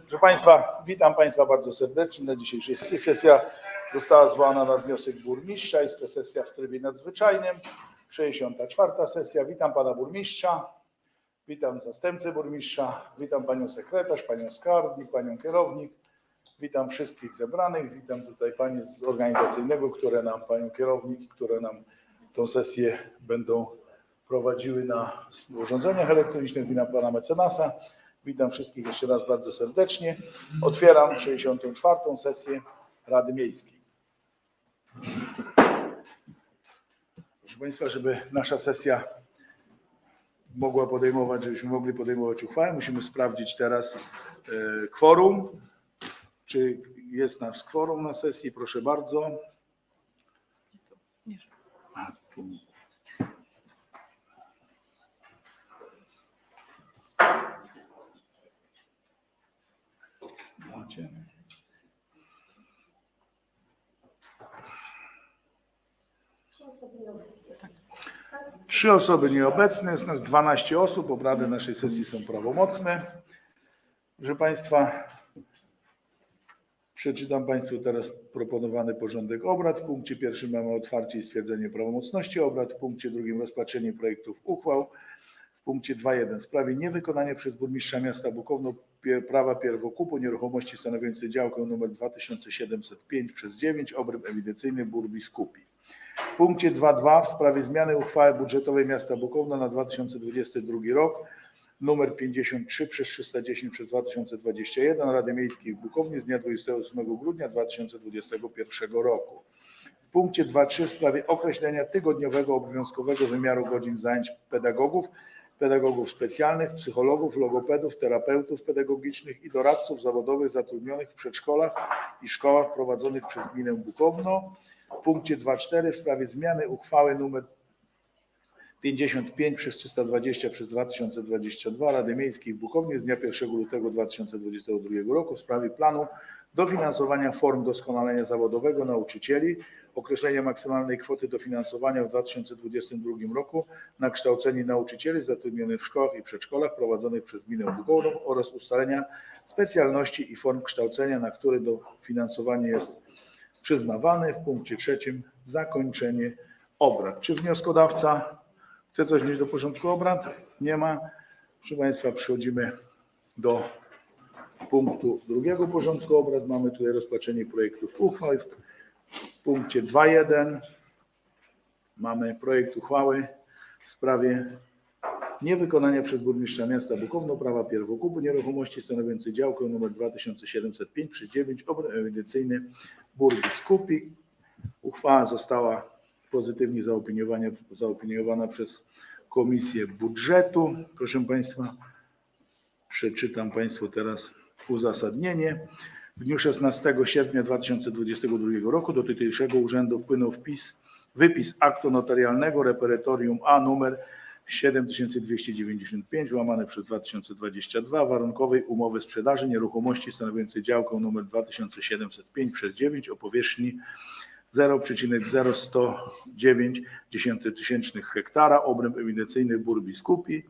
Proszę Państwa, witam Państwa bardzo serdecznie na dzisiejszej sesji. Sesja została zwołana na wniosek burmistrza. Jest to sesja w trybie nadzwyczajnym, 64. sesja. Witam Pana Burmistrza, witam zastępcę burmistrza, witam Panią Sekretarz, Panią Skarbnik, Panią Kierownik, witam wszystkich zebranych, witam tutaj Panie z organizacyjnego, które nam, Panią Kierownik, które nam tą sesję będą prowadziły na urządzeniach elektronicznych, witam Pana Mecenasa. Witam wszystkich jeszcze raz bardzo serdecznie. Otwieram 64. sesję Rady Miejskiej. Proszę Państwa, żeby nasza sesja mogła podejmować, żebyśmy mogli podejmować uchwałę, musimy sprawdzić teraz e, kworum. Czy jest nasz kworum na sesji? Proszę bardzo. A, tu. Trzy osoby nieobecne, jest nas 12 osób. Obrady naszej sesji są prawomocne. Proszę Państwa, przeczytam Państwu teraz proponowany porządek obrad. W punkcie pierwszym mamy otwarcie i stwierdzenie prawomocności obrad. W punkcie drugim rozpatrzenie projektów uchwał. W punkcie 2.1 w sprawie niewykonania przez burmistrza miasta Bukowno prawa pierwokupu nieruchomości stanowiącej działkę nr 2705 przez 9 obręb ewidencyjny Burbiskupi. W punkcie 2.2 w sprawie zmiany uchwały budżetowej miasta Bukowno na 2022 rok numer 53 przez 310 przez 2021 Rady Miejskiej w Bukownie z dnia 28 grudnia 2021 roku. W punkcie 2.3 w sprawie określenia tygodniowego obowiązkowego wymiaru godzin zajęć pedagogów, pedagogów specjalnych, psychologów, logopedów, terapeutów pedagogicznych i doradców zawodowych zatrudnionych w przedszkolach i szkołach prowadzonych przez gminę Bukowno. W punkcie 2.4 w sprawie zmiany uchwały nr 55 przez 320 przez 2022 Rady Miejskiej w Bukownie z dnia 1 lutego 2022 roku w sprawie planu dofinansowania form doskonalenia zawodowego nauczycieli, określenia maksymalnej kwoty dofinansowania w 2022 roku na kształcenie nauczycieli zatrudnionych w szkołach i przedszkolach prowadzonych przez gminę Bukowną oraz ustalenia specjalności i form kształcenia, na które dofinansowanie jest przyznawany. W punkcie trzecim zakończenie obrad. Czy wnioskodawca chce coś wnieść do porządku obrad? Nie ma. Proszę Państwa, przechodzimy do punktu drugiego porządku obrad. Mamy tutaj rozpatrzenie projektów uchwał. W punkcie 2.1 mamy projekt uchwały w sprawie niewykonania przez burmistrza miasta Bukowno prawa pierwokupu nieruchomości stanowiącej działkę nr 2705 przy 9 obręb Burbiskupi. Uchwała została pozytywnie zaopiniowana, zaopiniowana przez Komisję Budżetu. Proszę Państwa, przeczytam Państwu teraz uzasadnienie. W dniu 16 sierpnia 2022 roku do tutejszego urzędu wpłynął wpis, wypis aktu notarialnego reperytorium A numer 7295 łamane przez 2022 warunkowej umowy sprzedaży nieruchomości stanowiącej działkę numer 2705 przez 9 o powierzchni 0,0109 tysięcznych hektara obręb ewidencyjny Burbiskupi.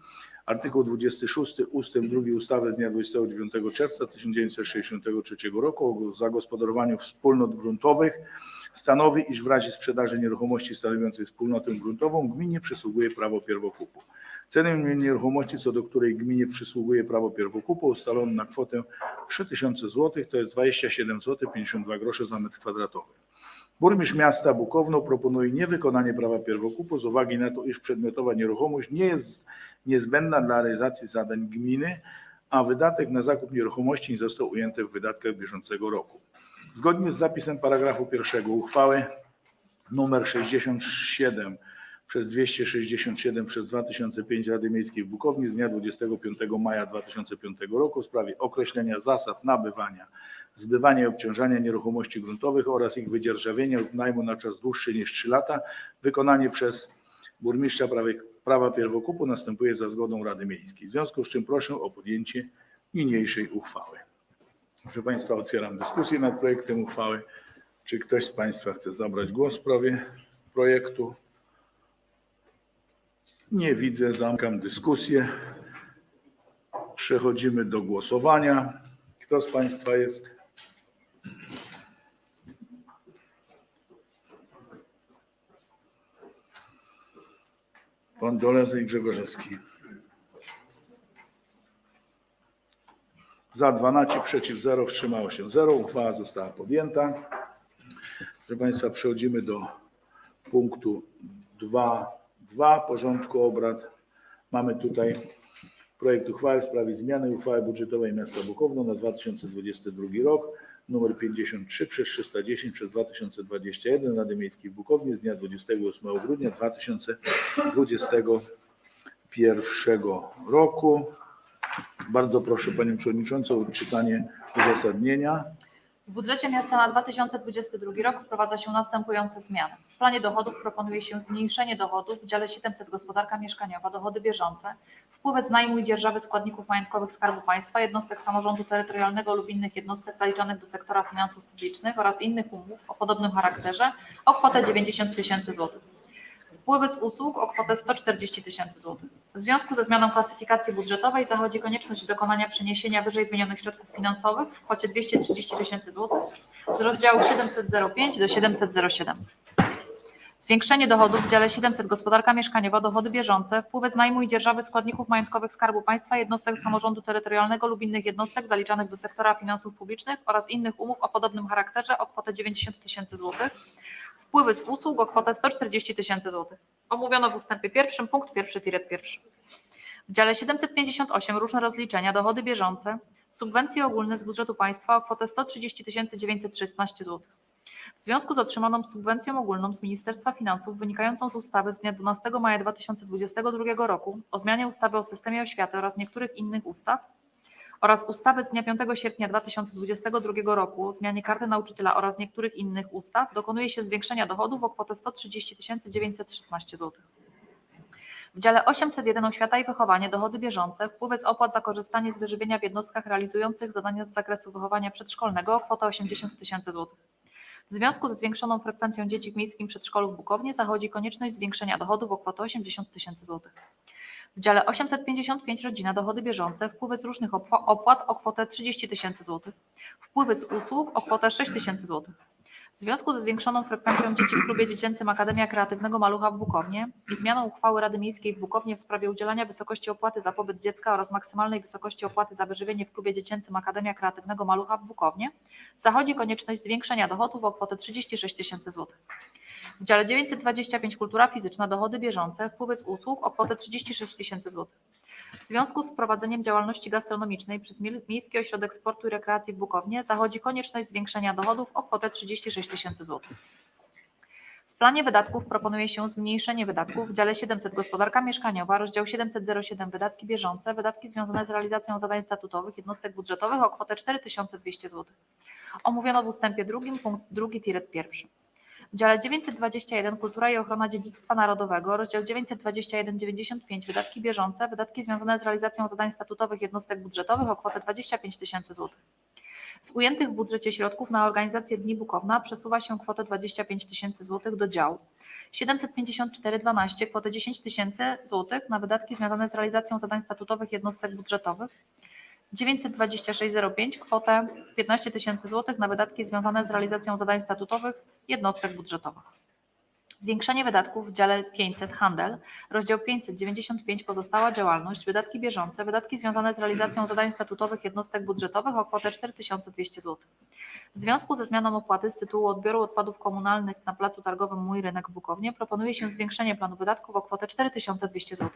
Artykuł 26 ustęp 2 ustawy z dnia 29 czerwca 1963 roku o zagospodarowaniu wspólnot gruntowych stanowi, iż w razie sprzedaży nieruchomości stanowiącej wspólnotę gruntową gminie przysługuje prawo pierwokupu. Cenę nieruchomości, co do której gminie przysługuje prawo pierwokupu, ustalono na kwotę 3000 zł, to jest 27 zł 52 grosze za metr kwadratowy. Burmistrz miasta Bukowno proponuje niewykonanie prawa pierwokupu z uwagi na to, iż przedmiotowa nieruchomość nie jest niezbędna dla realizacji zadań gminy, a wydatek na zakup nieruchomości nie został ujęty w wydatkach bieżącego roku. Zgodnie z zapisem paragrafu pierwszego uchwały numer 67 przez 267 przez 2005 Rady Miejskiej w Bukowni z dnia 25 maja 2005 roku w sprawie określenia zasad nabywania, zbywania i obciążania nieruchomości gruntowych oraz ich wydzierżawienia lub najmu na czas dłuższy niż 3 lata, wykonanie przez burmistrza prawa pierwokupu następuje za zgodą Rady Miejskiej. W związku z czym proszę o podjęcie niniejszej uchwały. Proszę Państwa, otwieram dyskusję nad projektem uchwały. Czy ktoś z Państwa chce zabrać głos w sprawie projektu? Nie widzę, zamkam dyskusję. Przechodzimy do głosowania. Kto z Państwa jest? Pan Dolezy i Grzegorzewski. Za 12, przeciw 0, wstrzymało się 0. Uchwała została podjęta. Proszę Państwa, przechodzimy do punktu 2.2 porządku obrad. Mamy tutaj projekt uchwały w sprawie zmiany uchwały budżetowej miasta Bukowno na 2022 rok numer 53 przez 310 przez 2021 Rady Miejskiej w Bukownie z dnia 28 grudnia 2021 roku. Bardzo proszę Panią Przewodniczącą o odczytanie uzasadnienia. W budżecie miasta na 2022 rok wprowadza się następujące zmiany. W planie dochodów proponuje się zmniejszenie dochodów w dziale 700 gospodarka mieszkaniowa, dochody bieżące, wpływy z najmu i dzierżawy składników majątkowych Skarbu Państwa, jednostek samorządu terytorialnego lub innych jednostek zaliczonych do sektora finansów publicznych oraz innych umów o podobnym charakterze o kwotę 90 tysięcy złotych. Wpływy z usług o kwotę 140 tysięcy złotych. W związku ze zmianą klasyfikacji budżetowej zachodzi konieczność dokonania przeniesienia wyżej wymienionych środków finansowych w kwocie 230 tysięcy złotych z rozdziału 705 do 707. Zwiększenie dochodów w dziale 700 gospodarka mieszkaniowa, dochody bieżące, wpływy z najmu i dzierżawy składników majątkowych Skarbu Państwa, jednostek samorządu terytorialnego lub innych jednostek zaliczanych do sektora finansów publicznych oraz innych umów o podobnym charakterze o kwotę 90 tysięcy złotych. Wpływy z usług o kwotę 140 tysięcy złotych. Omówiono w ustępie pierwszym, punkt pierwszy, tiret pierwszy. W dziale 758 różne rozliczenia, dochody bieżące, subwencje ogólne z budżetu państwa o kwotę 130 916 zł. W związku z otrzymaną subwencją ogólną z Ministerstwa Finansów wynikającą z ustawy z dnia 12 maja 2022 roku o zmianie ustawy o systemie oświaty oraz niektórych innych ustaw oraz ustawy z dnia 5 sierpnia 2022 roku o zmianie karty nauczyciela oraz niektórych innych ustaw dokonuje się zwiększenia dochodów o kwotę 130 916 zł. W dziale 801 Oświata i Wychowanie, dochody bieżące, wpływy z opłat za korzystanie z wyżywienia w jednostkach realizujących zadania z zakresu wychowania przedszkolnego o kwotę 80 tysięcy złotych. W związku ze zwiększoną frekwencją dzieci w miejskim przedszkolu w Bukownie zachodzi konieczność zwiększenia dochodów o kwotę 80 tysięcy złotych. W dziale 855 Rodzina, dochody bieżące, wpływy z różnych opła- opłat o kwotę 30 tysięcy złotych. Wpływy z usług o kwotę 6 tysięcy złotych. W związku ze zwiększoną frekwencją dzieci w klubie dziecięcym Akademia Kreatywnego Malucha w Bukownie i zmianą uchwały Rady Miejskiej w Bukownie w sprawie udzielania wysokości opłaty za pobyt dziecka oraz maksymalnej wysokości opłaty za wyżywienie w klubie dziecięcym Akademia Kreatywnego Malucha w Bukownie, zachodzi konieczność zwiększenia dochodów o kwotę 36 tysięcy złotych. W dziale 925 Kultura Fizyczna, dochody bieżące, wpływy z usług o kwotę 36 tysięcy złotych. W związku z prowadzeniem działalności gastronomicznej przez Mie- Miejski Ośrodek Sportu i Rekreacji w Bukownie zachodzi konieczność zwiększenia dochodów o kwotę 36 tysięcy złotych. W planie wydatków proponuje się zmniejszenie wydatków w dziale 700 Gospodarka Mieszkaniowa, rozdział 707 Wydatki bieżące, wydatki związane z realizacją zadań statutowych jednostek budżetowych o kwotę 4200 zł. Omówiono w ustępie drugim punkt drugi tiret pierwszy. W dziale 921 Kultura i ochrona dziedzictwa narodowego, rozdział 921-95 Wydatki bieżące, wydatki związane z realizacją zadań statutowych jednostek budżetowych o kwotę 25 tysięcy złotych. Z ujętych w budżecie środków na organizację Dni Bukowna przesuwa się kwotę 25 tysięcy złotych do działu. 754-12 kwotę 10 tysięcy złotych na wydatki związane z realizacją zadań statutowych jednostek budżetowych. 926,05 kwotę 15 tysięcy złotych na wydatki związane z realizacją zadań statutowych jednostek budżetowych. Zwiększenie wydatków w dziale 500 Handel, rozdział 595 Pozostała działalność, wydatki bieżące, wydatki związane z realizacją zadań statutowych jednostek budżetowych o kwotę 4200 zł. W związku ze zmianą opłaty z tytułu odbioru odpadów komunalnych na placu targowym Mój Rynek w Bukownie proponuje się zwiększenie planu wydatków o kwotę 4200 zł.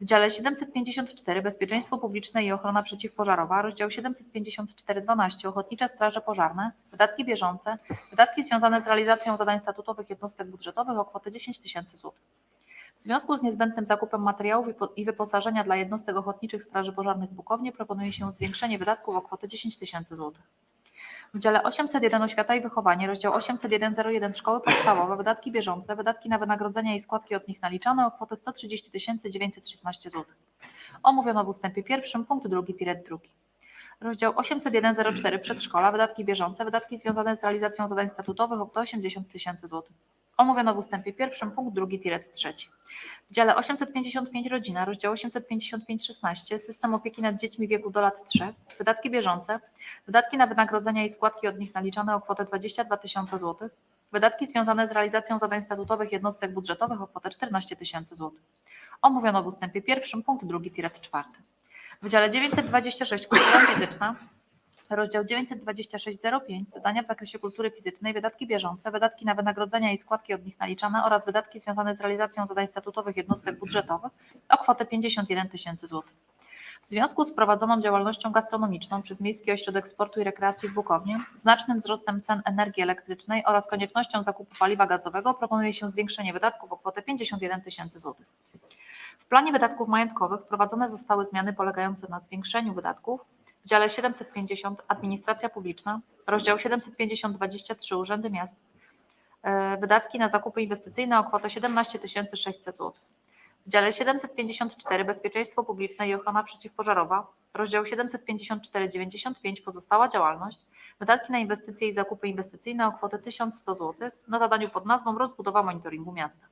W dziale 754 Bezpieczeństwo publiczne i ochrona przeciwpożarowa, rozdział 754-12 Ochotnicze Straże Pożarne, wydatki bieżące, wydatki związane z realizacją zadań statutowych jednostek budżetowych o kwotę 10 tysięcy złotych. W związku z niezbędnym zakupem materiałów i po- i wyposażenia dla jednostek ochotniczych Straży Pożarnych Bukownie proponuje się zwiększenie wydatków o kwotę 10 tysięcy złotych. W dziale 801 Oświata i Wychowanie, rozdział 801-01 Szkoły Podstawowe, wydatki bieżące, wydatki na wynagrodzenia i składki od nich naliczane o kwotę 130 916 zł. Omówiono w ustępie pierwszym, punkt drugi, tiret drugi. Rozdział 801-04 Przedszkola, wydatki bieżące, wydatki związane z realizacją zadań statutowych o kwotę 80 tysięcy złotych. Omówiono w ustępie pierwszym, punkt drugi, tiret trzeci. W dziale 855 Rodzina, rozdział 855-16 System opieki nad dziećmi wieku do lat 3, wydatki bieżące, wydatki na wynagrodzenia i składki od nich naliczane o kwotę 22 tysiące złotych, wydatki związane z realizacją zadań statutowych jednostek budżetowych o kwotę 14 tysięcy złotych. Omówiono w ustępie pierwszym, punkt drugi, tiret czwarty. W dziale 926 Kultura fizyczna, rozdział 926.05 Zadania w zakresie kultury fizycznej, wydatki bieżące, wydatki na wynagrodzenia i składki od nich naliczane oraz wydatki związane z realizacją zadań statutowych jednostek budżetowych o kwotę 51 tysięcy złotych. W związku z prowadzoną działalnością gastronomiczną przez Miejski Ośrodek Sportu i Rekreacji w Bukownie, znacznym wzrostem cen energii elektrycznej oraz koniecznością zakupu paliwa gazowego proponuje się zwiększenie wydatków o kwotę 51 tysięcy złotych. W planie wydatków majątkowych wprowadzone zostały zmiany polegające na zwiększeniu wydatków w dziale 750 Administracja Publiczna, rozdział 750-23 Urzędy Miast, e, wydatki na zakupy inwestycyjne o kwotę 17 600 zł. W dziale 754 Bezpieczeństwo Publiczne i Ochrona Przeciwpożarowa, rozdział 754-95 Pozostała działalność, wydatki na inwestycje i zakupy inwestycyjne o kwotę 1100 zł na zadaniu pod nazwą Rozbudowa monitoringu miasta.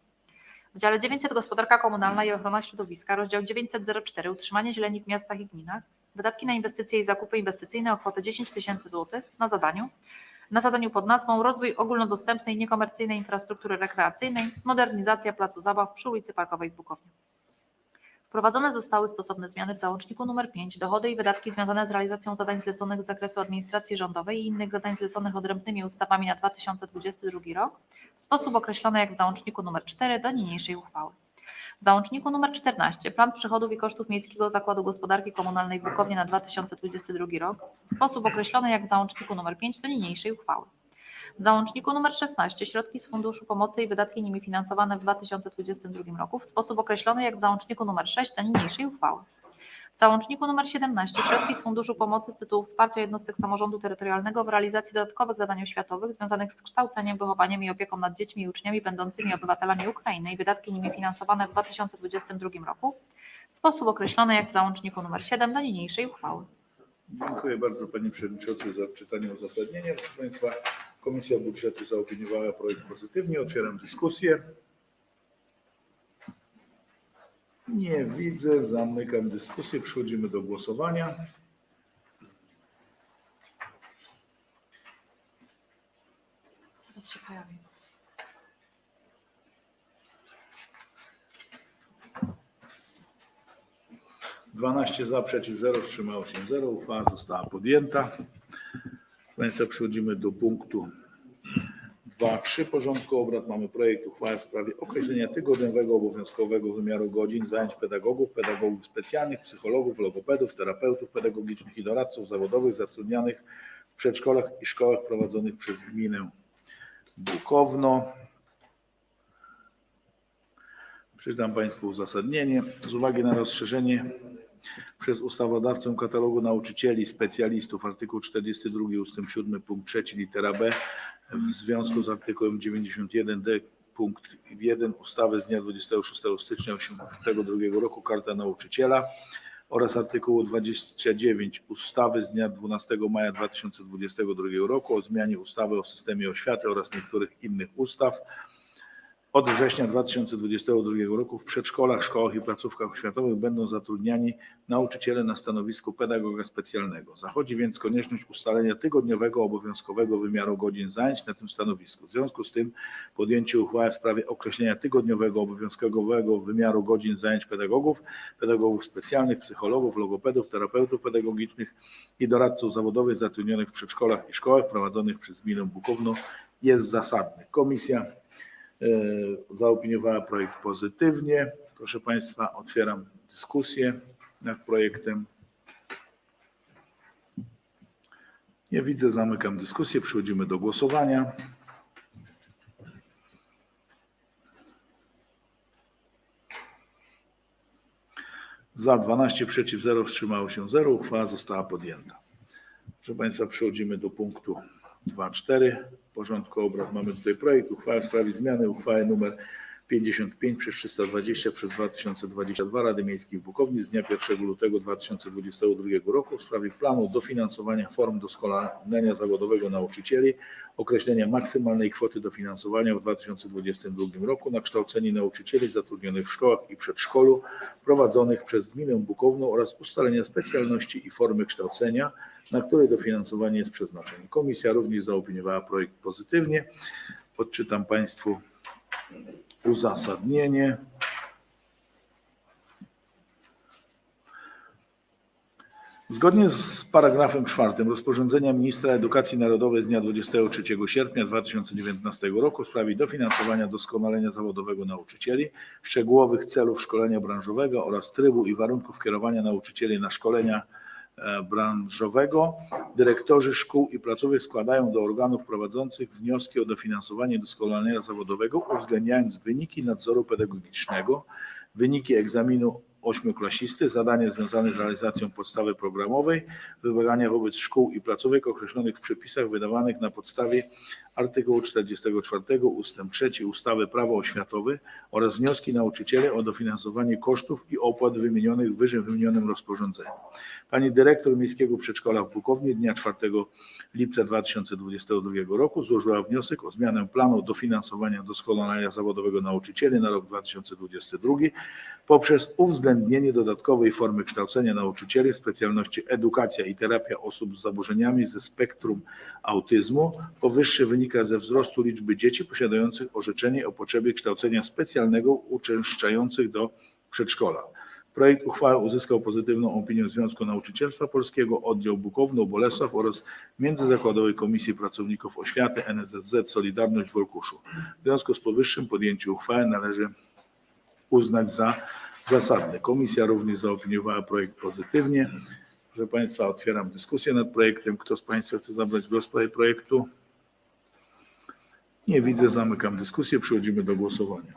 W dziale 900 Gospodarka Komunalna i Ochrona Środowiska, rozdział 904 Utrzymanie zieleni w miastach i gminach, wydatki na inwestycje i zakupy inwestycyjne o kwotę 10 tysięcy złotych na zadaniu na zadaniu pod nazwą Rozwój ogólnodostępnej niekomercyjnej infrastruktury rekreacyjnej, modernizacja placu zabaw przy ulicy Parkowej w Bukowie. Wprowadzone zostały stosowne zmiany w załączniku nr 5 dochody i wydatki związane z realizacją zadań zleconych z zakresu administracji rządowej i innych zadań zleconych odrębnymi ustawami na 2022 rok w sposób określony jak w załączniku nr 4 do niniejszej uchwały. W załączniku nr 14 Plan przychodów i kosztów Miejskiego Zakładu Gospodarki Komunalnej w Bukownie na 2022 rok w sposób określony jak w załączniku nr 5 do niniejszej uchwały. W załączniku nr 16 środki z Funduszu Pomocy i wydatki nimi finansowane w 2022 roku w sposób określony jak w załączniku nr 6 do niniejszej uchwały. W załączniku nr 17 środki z Funduszu Pomocy z tytułu wsparcia jednostek samorządu terytorialnego w realizacji dodatkowych zadań oświatowych związanych z kształceniem, wychowaniem i opieką nad dziećmi i uczniami będącymi obywatelami Ukrainy i wydatki nimi finansowane w 2022 roku w sposób określony jak w załączniku nr 7 do niniejszej uchwały. Dziękuję bardzo Panie Przewodniczący za odczytanie uzasadnienia. Proszę Państwa, Komisja Budżetu zaopiniowała projekt pozytywnie. Otwieram dyskusję. Nie widzę. Zamykam dyskusję. Przechodzimy do głosowania. Zaraz się pojawi. Dwanaście za, przeciw 0, wstrzymało się 0. Uchwała została podjęta. Państwa, przechodzimy do punktu 2.3 porządku obrad. Mamy projekt uchwały w sprawie określenia tygodniowego obowiązkowego wymiaru godzin zajęć pedagogów, pedagogów specjalnych, psychologów, logopedów, terapeutów pedagogicznych i doradców zawodowych zatrudnianych w przedszkolach i szkołach prowadzonych przez gminę Bukowno. Przeczytam Państwu uzasadnienie. Z uwagi na rozszerzenie przez ustawodawcę katalogu nauczycieli, specjalistów, artykuł 42 ust. 7 punkt 3 litera B w związku z artykułem 91d punkt 1 ustawy z dnia 26 stycznia 1982 roku Karta Nauczyciela oraz artykułu 29 ustawy z dnia 12 maja 2022 roku o zmianie ustawy o systemie oświaty oraz niektórych innych ustaw od września 2022 roku w przedszkolach, szkołach i placówkach oświatowych będą zatrudniani nauczyciele na stanowisku pedagoga specjalnego. Zachodzi więc konieczność ustalenia tygodniowego obowiązkowego wymiaru godzin zajęć na tym stanowisku. W związku z tym podjęcie uchwały w sprawie określenia tygodniowego obowiązkowego wymiaru godzin zajęć pedagogów, pedagogów specjalnych, psychologów, logopedów, terapeutów pedagogicznych i doradców zawodowych zatrudnionych w przedszkolach i szkołach prowadzonych przez gminę Bukowno jest zasadne. Komisja zaopiniowała projekt pozytywnie. Proszę Państwa, otwieram dyskusję nad projektem. Nie widzę, zamykam dyskusję. Przechodzimy do głosowania. Za 12, przeciw 0, wstrzymało się 0. Uchwała została podjęta. Proszę Państwa, przechodzimy do punktu 2.4 porządku obrad. Mamy tutaj projekt uchwały w sprawie zmiany uchwały nr 55 przez 320 przez 2022 Rady Miejskiej w Bukowni z dnia 1 lutego 2022 roku w sprawie planu dofinansowania form doskonalenia zawodowego nauczycieli, określenia maksymalnej kwoty dofinansowania w 2022 roku na kształcenie nauczycieli zatrudnionych w szkołach i przedszkolu prowadzonych przez Gminę Bukowną oraz ustalenia specjalności i formy kształcenia, na które dofinansowanie jest przeznaczone. Komisja również zaopiniowała projekt pozytywnie. Odczytam Państwu uzasadnienie. Zgodnie z paragrafem czwartym rozporządzenia ministra edukacji narodowej z dnia 23 sierpnia 2019 roku w sprawie dofinansowania doskonalenia zawodowego nauczycieli, szczegółowych celów szkolenia branżowego oraz trybu i warunków kierowania nauczycieli na szkolenia branżowego, dyrektorzy szkół i placówek składają do organów prowadzących wnioski o dofinansowanie doskonalenia zawodowego, uwzględniając wyniki nadzoru pedagogicznego, wyniki egzaminu ośmioklasisty, zadania związane z realizacją podstawy programowej, wymagania wobec szkół i placówek określonych w przepisach wydawanych na podstawie artykułu 44 ust. 3 ustawy Prawo oświatowe oraz wnioski nauczycieli o dofinansowanie kosztów i opłat wymienionych w wyżej wymienionym rozporządzeniu. Pani dyrektor Miejskiego Przedszkola w Bukownie dnia 4 lipca 2022 roku złożyła wniosek o zmianę planu dofinansowania doskonalenia zawodowego nauczycieli na rok 2022 poprzez uwzględnienie dodatkowej formy kształcenia nauczycieli w specjalności edukacja i terapia osób z zaburzeniami ze spektrum autyzmu. Powyższe wynika ze wzrostu liczby dzieci posiadających orzeczenie o potrzebie kształcenia specjalnego uczęszczających do przedszkola. Projekt uchwały uzyskał pozytywną opinię Związku Nauczycielstwa Polskiego, Oddział Bukowno, Bolesław oraz Międzyzakładowej Komisji Pracowników Oświaty NSZZ Solidarność w Wolkuszu. W związku z powyższym podjęcie uchwały należy uznać za zasadne. Komisja również zaopiniowała projekt pozytywnie. Proszę Państwa, otwieram dyskusję nad projektem. Kto z Państwa chce zabrać głos w sprawie projektu? Nie widzę, zamykam dyskusję. Przechodzimy do głosowania.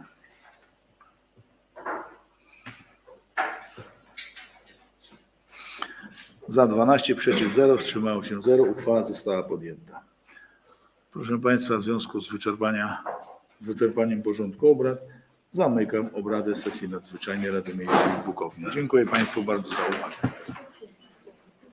Za 12, przeciw 0, wstrzymało się 0. Uchwała została podjęta. Proszę Państwa, w związku z wyczerpaniem porządku obrad zamykam obrady sesji nadzwyczajnej Rady Miejskiej w Bukowni. Dziękuję Państwu bardzo za uwagę.